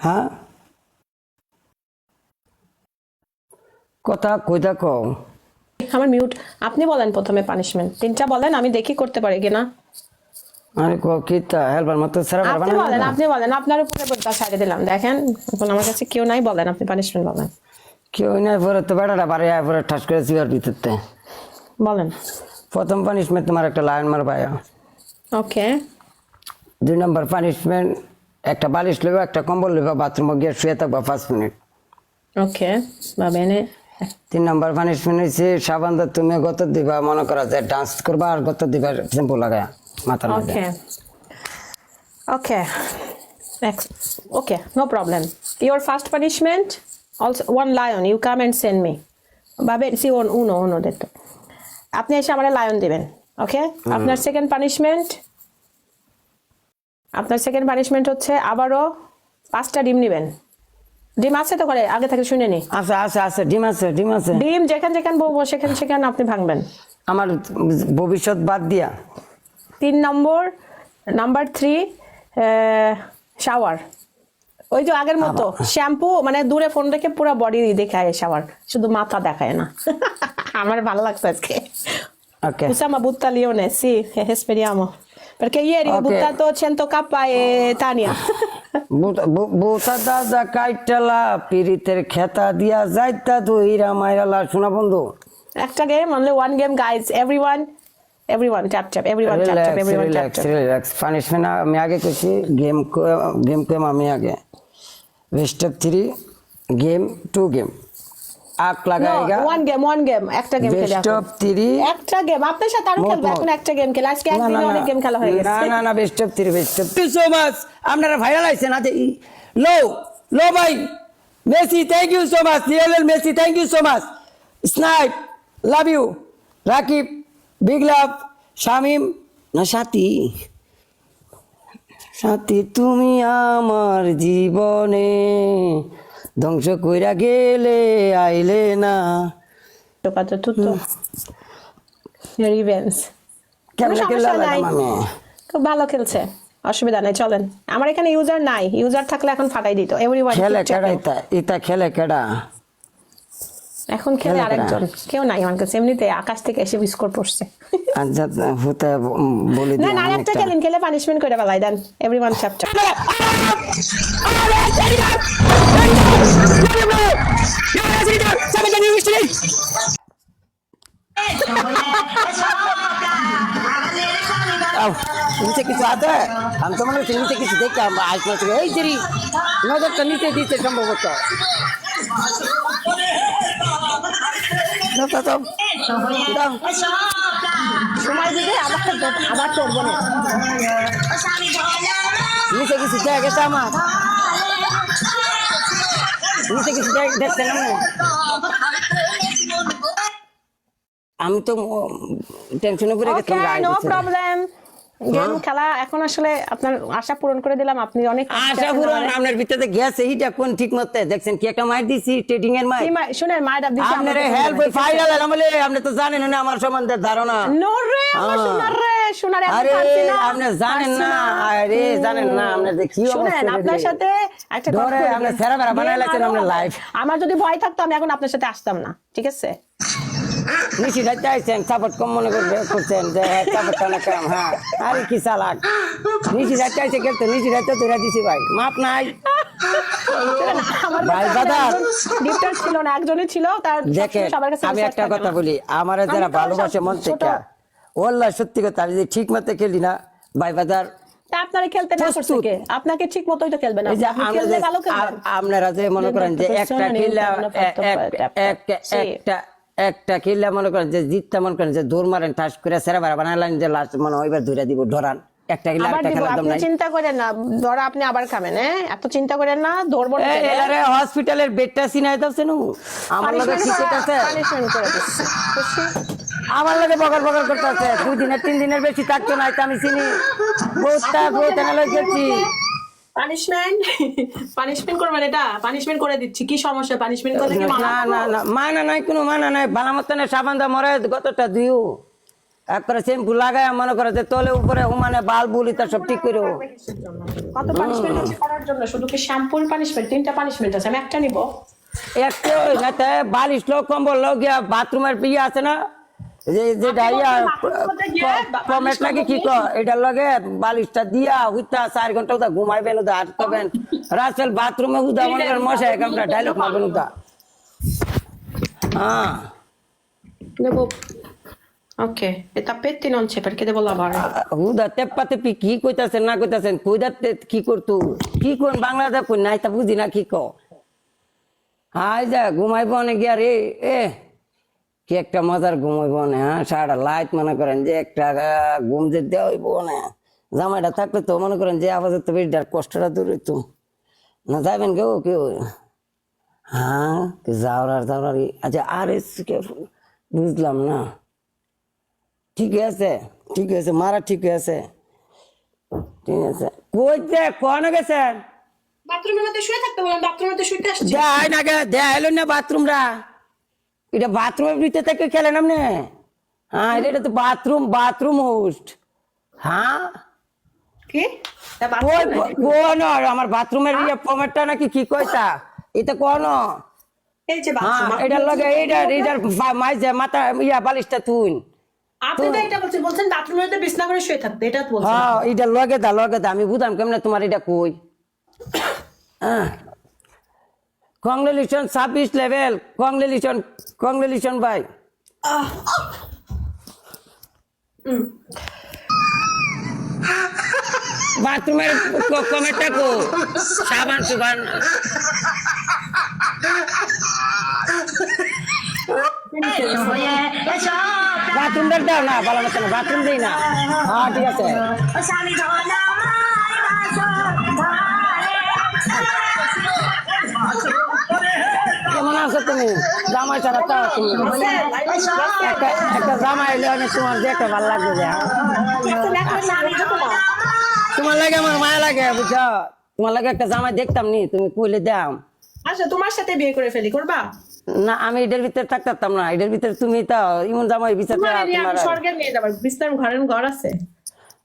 হ্যাঁ? কথা কইতা কও আমার মিউট আপনি বলেন প্রথমে পানিশমেন্ট তিনটা বলেন আমি দেখি করতে পারি কিনা আরে কি তা হেল্পার মতো সেরা আপনি বলেন আপনি বলেন আপনার উপরে বোঝা ছাড়ে দিলাম। দেখেন এখন আমার কাছে কেউ নাই বলেন আপনি পানিশমেন্ট বলেন। কেউ নাই পরে তো বেড়াটা বাড়ি আয় পরে ঠাস করে সিগার ভিতরতে। বলেন। প্রথম পানিশমেন্ট তোমার একটা লাইন মার পায় ওকে দুই নম্বর পানিশমেন্ট একটা বালিশ লইবা একটা কম্বল লইবা বাথরুমে গিয়ে শুয়ে থাকবা পাঁচ মিনিট ওকে বা বেনে তিন নম্বর পানিশমেন্ট হচ্ছে সাবান দা তুমি গত দিবা মনে করা যায় ডান্স করবা আর গত দিবা শ্যাম্পু লাগায় মাথার মধ্যে ওকে Okay. Next. Okay, no problem. Your first punishment, also one lion. You come and send me. Babe, see one uno uno detto. আপনি এসে আমার লায়ন দিবেন ওকে আপনার সেকেন্ড পানিশমেন্ট আপনার সেকেন্ড পানিশমেন্ট হচ্ছে আবারও পাঁচটা ডিম নেবেন। ডিম আছে তো করে আগে থেকে শুনে নি। আছে আছে আছে ডিম আছে ডিম আছে। ডিম যেখান যেখান বলব সেখান সেখান আপনি ভাঙবেন। আমার ভবিষ্যৎ বাদ দিয়া। তিন নম্বর নাম্বার থ্রি শাওয়ার ওই যে আগের মতো শ্যাম্পু মানে দূরে ফোন রেখে পুরো বডি দেখায় শাওয়ার শুধু মাথা দেখায় না। আমার ভালো লাগছে আজকে। ওকে Lione, sì, eh, speriamo. Perché ieri ho buttato 100k e Tania. বোতা দাদা কাইটালা পিরিতের খেতা দিয়া যাইতা দইরা মাইরালা শোনা বন্ধু একটা game, only one game, guys. Everyone, everyone, tap tap, everyone tap tap, relax everyone tap relax punishment আমি আগে কইছি গেম গেম কইম আমি আগে best of three game two game আক No, লাগাইগা one game, one game. একটা গেম খেলে বেস্ট অফ থ্রি একটা গেম আপনার সাথে আরও খেলব এখন একটা গেম খেলে। আজকে না একদিনে না। অনেক গেম খেলা হয়ে গেছে। না না best of three best of three so much আপনারা ভাইরাল আইছেন আজ লো লো ভাই। Messi thank you so much Lionel Messi thank you so much snipe love you Rakib big love Shamim না সাথী। সাথী তুমি আমার জীবনে ধ্বংস কইরা গেলে আইলে না tutto খুব ভালো খেলছে অসুবিধা নাই চলেন আমার এখানে ইউজার নাই ইউজার থাকলে এখন ফাটাই দিত এভরিওয়ান খেলে কেডা ইতা ইতা খেলে কেডা এখন খেলে আরেকজন কেউ নাই আমার কাছে এমনিতে আকাশ থেকে এসে স্কোর পড়ছে আচ্ছা হতে বলে না না আরেকটা খেলেন খেলে পানিশমেন্ট করে বেলায় দেন এভরিওয়ান চ্যাপ্টার নিচে কিছু আছে আমি তো মনে হচ্ছে নিচে কিছু দেখতে আসলে থেকে এই জেরি নজরটা নিচে দিতে সম্ভবত দাও, দাও, দাও। দাও। সময় দিবে আবার আবার চড়বো না নিচে কিছু দেখা গেছে আমার নিচে কিছু দেখ- দেখতে না আমি তো টেনশনে পড়ে গেছি নো প্রবলেম গেম খেলা এখন আসলে আপনার আশা পূরণ করে দিলাম আপনি অনেক আশা আছেন পুরো আমাদের। আপনার ভিতরে গেছে এইটা কোন ঠিক মতো? দেখছেন কি একটা দিছি? ট্রেডিং এর শুনেন মায়ের দিচ্ছে আপনার হেল্প ফাইনাল আমলে আপনি তো জানেন না আমার সম্বন্ধে ধারণা। নো রে আমার হ্যাঁ। সোনার রে আরে না, আপনি জানেন না আরে জানেন না আপনি যে কি শুনেন আপনার সাথে একটা কথা আপনি সেরা আরও আপনার লাইফ আমার যদি ভয় থাকতো আমি এখন আপনার সাথে আসতাম না ঠিক আছে? সাপোর্ট কম মনে করবে করছেন যে সাপোর্ট অনেক কম হ্যাঁ। আরে কি চালাক। খেলতে দিছি ভাই মাপ নাই। ছিল না একজনই ছিল তার আমি একটা কথা বলি আমার যারা ভালোবাসে মন থেকে ওল্লা সত্যি কথা যদি ঠিক মতো খেলি না ভাই বাজার। আপনারা খেলতে না করছে আপনাকে ঠিক মতোই তো খেলবেন আপনি আমরা ভালো খেলবেন। আপনারা যে মনে করেন যে একটা একটা। একটা কিল্লা মনে করেন যে জিতটা মনে করেন যে দৌড় মারেন ঠাস করে সেরা বানালেন যে লাস্ট মনে হয় এবার ধরে দিব ধরান একটা কিল্লা একটা খেলার দম নাই। চিন্তা করেন না ধরা আপনি আবার খাবেন হ্যাঁ? এত চিন্তা করেন না ধরবো না এলারে হসপিটালের বেডটা সিনাই দাও নু আমার লগে ক্রিকেট আছে? পানিশমেন্ট করে দিচ্ছি আমার লগে বগর বগর করতে আছে। দুই দিনের তিন দিনের বেশি থাকতো না আমি চিনি। বহুত খেলছি পানিশমেন্ট পানিশমেন্ট করবেন এটা? পানিশমেন্ট করে দিচ্ছি। কি সমস্যা? পানিশমেন্ট করলে কি মানা না না মানা নাই কোনো মানা নাই। বালা মতো সাবান দা মরে গতটা দিও। শ্যাম্পু লাগায় মনে করে যে তলে উপরে মানে বাল বুলি তা সব ঠিক করে কত পানিশমেন্ট আছে করার জন্য? শুধু কি শ্যাম্পুর পানিশমেন্ট তিনটা পানিশমেন্ট আছে। আমি একটা নিব। একটা বালিশ লোক কম্বল লোক গিয়া বাথরুমের ইয়ে আছে না যে ইয়া বা- কমেট নাকি কি? কর? এটা লগে বালিশটা দিয়া হুইতা চার ঘণ্টা উদা ঘুমাইবেন উদা করবেন রাসেল বাথরুমে উদা মনে করেন মশাই কামটা ডায়লগ মারবেন উদা হ্যাঁ। নেব ওকে এটা পেtti non c'è perché devo lavare কইতাছেন না কইতাছেন কইদাতে কি করতু? কি কোন বাংলাদেশ কই নাই তা বুঝি না কি ক হাই যা ঘুমাইব অনেক গিয়া রে এ। কি একটা মজার ঘুমাইব না হ্যাঁ? সারা লাইট মনে করেন যে একটা ঘুম যে দেওয়া হইব না। জামাইটা থাকলে তো মনে করেন যে আপাতত বেশ কষ্টটা দূর হইতো। না যাবেন কেউ কেউ হ্যাঁ যাওয়ার যাওয়ার আচ্ছা আর এস বুঝলাম না। ঠিক আছে ঠিক আছে মারা ঠিক আছে। ঠিক আছে। কইতে কোন গেছেন? বাথরুমের মধ্যে শুয়ে থাকতে বললাম বাথরুমের মধ্যে শুতে আসছি। দেয় না গে এলো না বাথরুমরা এটা বাথরুমের ভিতরে থেকে খেলেন আপনি? হ্যাঁ এটা তো বাথরুম বাথরুম হোস্ট হ্যাঁ? কোন আমার বাথরুমের ইয়ে ফর্মেটটা নাকি কি কইতা? এটা কোন এই যে হ্যাঁ বাথরুম এটা লগে এইটা এইটার মাইজে মাথা ইয়া বালিশটা তুই আপনি তো এটা বলছেন বলছেন বাথরুমের মধ্যে বিছনা করে শুয়ে থাকতে এটা তো বলছেন। হ্যাঁ এটা লগে দা লগে দা আমি বুঝাম কেমনে তোমার এটা কই। কংগ্রেচুলেশন ছাব্বিশ লেভেল কংগ্রেচুলেশন কংগ্রেচুলেশন ভাই বাথরুমের কমেটা কো সাবান সুবান বাথরুমটা দাও না ভালো মতো বাথরুম দেই না হ্যাঁ ঠিক আছে। জামাই ছাড়া তো একটা একটা জামাই এলে অনেক তোমার দেখতে ভালো লাগবে যে হ্যাঁ। তোমার লাগে আমার মায়া লাগে বুঝছ? তোমার লাগে একটা জামাই দেখতাম নি তুমি কইলে দাম আচ্ছা তোমার সাথে বিয়ে করে ফেলি করবা? না আমি এটার ভিতরে থাকতাম না এটার ভিতরে তুমি তো ইমন জামাই বিচার নিয়ে যাব বিছনার ঘরের ঘর আছে?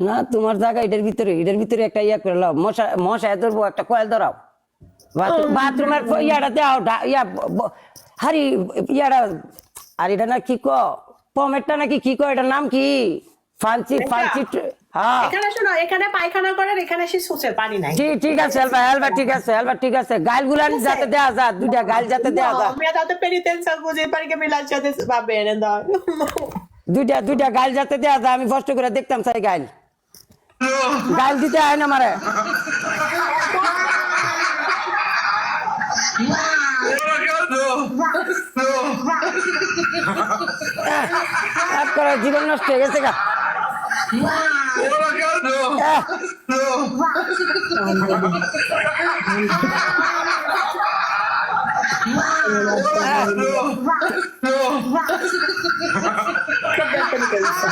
না তোমার জায়গা এটার ভিতরে এটার ভিতরে একটা ইয়া করে লাও মশা মশা ধরবো একটা কয়েল ধরাও। বাথরুমের ইয়াটা দাও ইয়া হারি ইয়াটা আর এটা না কি ক? পমেটটা নাকি কি ক? এটার নাম কি? ফান্সি ফান্সি হ্যাঁ। এখানে শোনো এখানে পায়খানা এখানে এসে সুচের পানি নাই। ঠিক ঠিক আছে ঠিক আছে এলবা ঠিক আছে। গাইল গুলান যাতে দেয়া যা দুইটা গাইল যাতে দেয়া যা দুইটা দুইটা গাইল যাতে দেয়া যা আমি কষ্ট করে দেখতাম চাই গাইল। গাইল দিতে হয় না মারে এক করে জীবন নষ্ট হয়ে গেছে গা।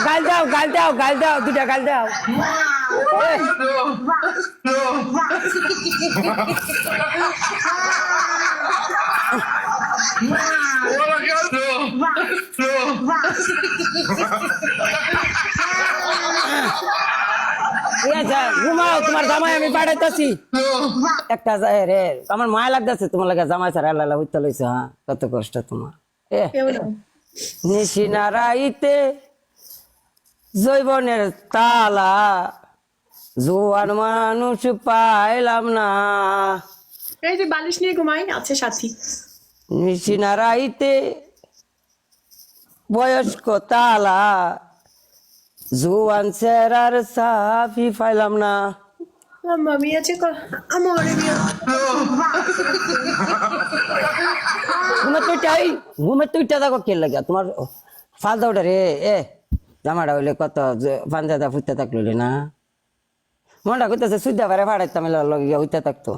গাইল দাও গাইল দাও গাইল দাও দুইটা গাইল দাও। এ, ঠিক আছে ঘুমাও তোমার জামাই আমি পাঠাইতেছি। একটা রে আমার মায়া লাগতেছে তোমার লাগে জামাই ছাড়া আল্লাহ হইতে লইছে হ্যাঁ কত কষ্ট তোমার। এ নিশিনারাইতে জৈবনের তালা জোয়ান মানুষ পাইলাম না। এই যে বালিশ নিয়ে ঘুমাই আছে সাথী। নিশিনারাইতে বয়স্ক তালা। জোয়ান সেরার সাফি পাইলাম না। Mamma mia, c'è co- amore mio. ঘুমে তুইটাই ঘুমে তুইটা দেখো কে লাগে তোমার ফালদা ওটা রে এ জামাটা হইলে কত পাঞ্জাদা ফুটতে থাকল রে না। মনটা কইতেছে সুদ্ধা পারে ফাড়াইতাম লগে হইতে থাকতো।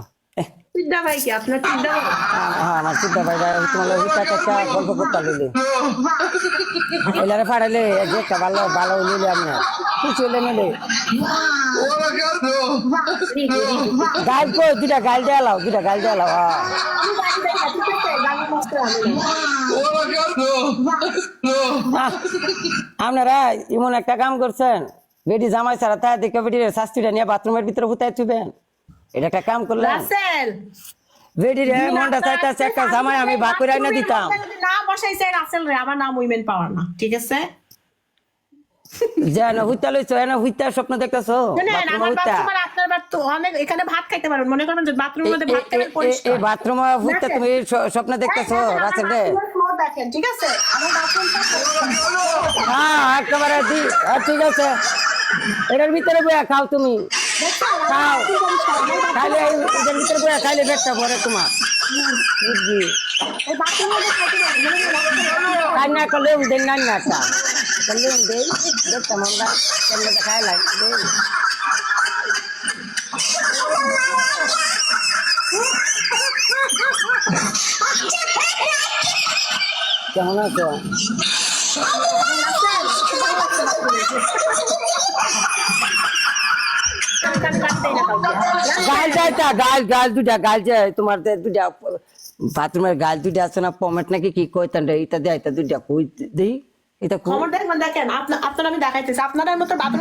ভাই কি আপনার চিন্তা হ্যাঁ আমার সুদ্ধা পারে তোমার লগে হইতে গল্প করতে লইলে এলারে ফাড়াইলে যে একটা ভালো ভালো লইলে আপনি খুশি হইলে নিলে গাইল কো দুটা গাইল দেয়ালাও দুটা গাইল দেয়ালাও আপনারা এমন একটা কাম করছেন বেটি জামাই ছাড়া তাই দেখে বেটির শাস্তিটা নিয়ে বাথরুমের ভিতরে হুতায় থুবেন। এটা একটা কাম করলেন? রাসেল! বেটির মনটা চাইতেছে একটা জামাই আমি ভাগ করে আইনা দিতাম। না বসাইছে রাসেল রে আমার নাম উইমেন পাওয়ার না ঠিক আছে? যেন হুইতা লইছো এনে হুইতা স্বপ্ন দেখতেছো? এখানে ভাত খাইতে মনে করেন যে বাথরুমের মধ্যে ভাত খাবেন এই বাথরুমে হুইতা তুমি স্বপ্ন দেখতেছো এই দেখেন, রাসেল রে? দেখেন ঠিক আছে। আমার বাথরুমটা হ্যাঁ একেবারে দি হ্যাঁ, ঠিক আছে। এটার ভিতরে বইয়া খাও তুমি। খাও। ভিতরে বইয়া খাইলে পেটটা ভরে তোমার। বুঝছি এই বাথরুমের মধ্যে খাইতে পারেন মনে করেন কান্না করলে দেন না না একটা করলে দেই দেখতাম আমরা কেমন খাই লাগে দেই। কেমন আছো? আমি কাটতেই না কাউকে গাল যাইতা গাল গাল দুটা গাল যায় তোমার যে দুটা বাথরুমের গাল দুটা আছে না পমেট নাকি কি কইতান রে এটা দেয় এটা দুটা কই দেই এটা কই খবর দেখবেন দেখেন আপনা- আপনার আমি দেখাইতেছি আপনার মতো বাথরুম